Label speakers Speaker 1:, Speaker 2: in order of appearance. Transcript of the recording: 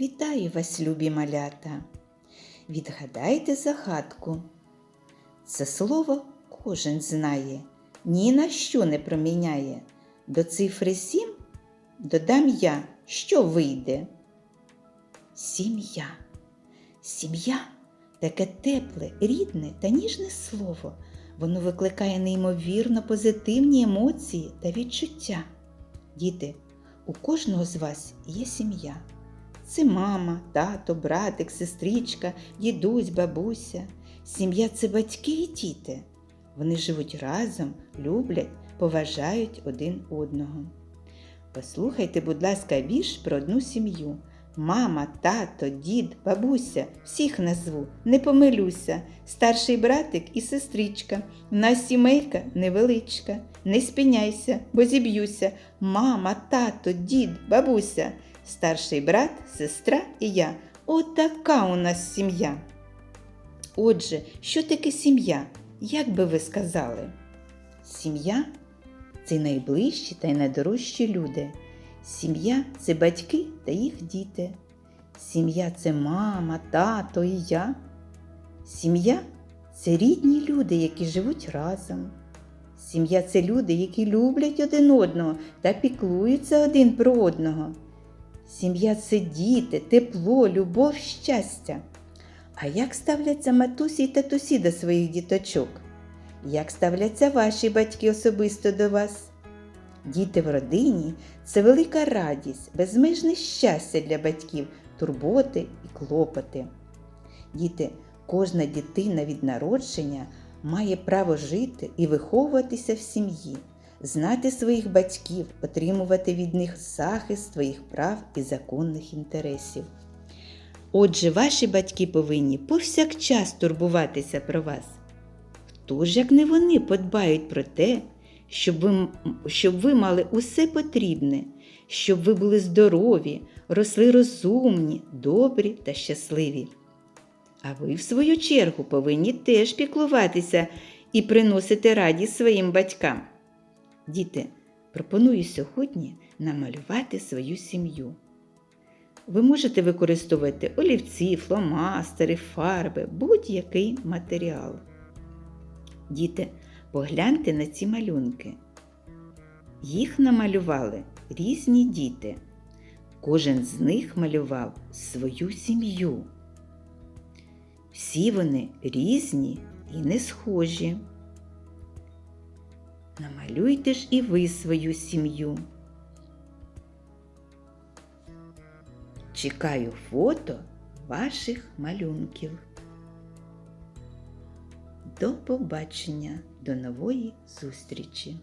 Speaker 1: Вітаю вас, любі малята! Відгадайте загадку. Це слово кожен знає, ні на що не проміняє. До цифри сім додам я, що вийде. Сім'я. Сім'я таке тепле, рідне та ніжне слово. Воно викликає неймовірно позитивні емоції та відчуття. Діти, у кожного з вас є сім'я. Це мама, тато, братик, сестричка, дідусь, бабуся. Сім'я це батьки і діти. Вони живуть разом, люблять, поважають один одного. Послухайте, будь ласка, вірш про одну сім'ю. Мама, тато, дід, бабуся, всіх назву, не помилюся, старший братик і сестричка. В нас сімейка невеличка. Не спіняйся, бо зіб'юся. Мама, тато, дід, бабуся, старший брат, сестра і я. Отака у нас сім'я. Отже, що таке сім'я? Як би ви сказали? Сім'я це найближчі та найдорожчі люди. Сім'я це батьки та їх діти. Сім'я це мама, тато і я. Сім'я це рідні люди, які живуть разом. Сім'я це люди, які люблять один одного та піклуються один про одного. Сім'я це діти, тепло, любов, щастя. А як ставляться матусі й татусі до своїх діточок? Як ставляться ваші батьки особисто до вас? Діти в родині це велика радість, безмежне щастя для батьків, турботи і клопоти. Діти, кожна дитина від народження має право жити і виховуватися в сім'ї, знати своїх батьків, отримувати від них захист своїх прав і законних інтересів. Отже, ваші батьки повинні повсякчас турбуватися про вас. Хто ж, як не вони, подбають про те, щоб ви, щоб ви мали усе потрібне, щоб ви були здорові, росли розумні, добрі та щасливі. А ви, в свою чергу, повинні теж піклуватися і приносити радість своїм батькам. Діти, пропоную сьогодні намалювати свою сім'ю. Ви можете використовувати олівці, фломастери, фарби, будь-який матеріал. Діти, погляньте на ці малюнки. Їх намалювали різні діти. Кожен з них малював свою сім'ю. Всі вони різні і не схожі. Намалюйте ж і ви свою сім'ю. Чекаю фото ваших малюнків. До побачення, до нової зустрічі!